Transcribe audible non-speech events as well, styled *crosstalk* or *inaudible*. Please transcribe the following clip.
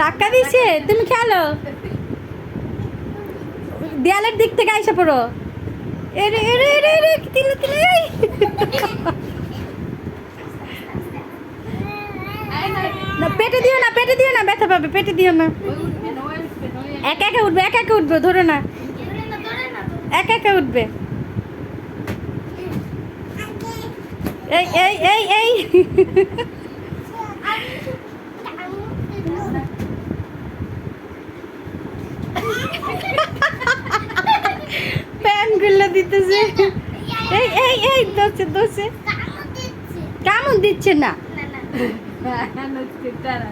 ধাক্কা দিছে, তুমি খেলো। দেয়ালের দিক থেকে আইসা পড়ো। এরে এরে এরে এরে, তিলে তিলে না, পেটে দিও না, পেটে দিও না, ব্যথা পাবে, পেটে দিও না। একা একা উঠবে, একা একা উঠবে, ধরো না। একা একা উঠবে। এই এই এই এই। প্যান দিতেছে। এই এই এই দোষে দোষে কেমন দিচ্ছে। না। *laughs* నన్ను తిట్టారా?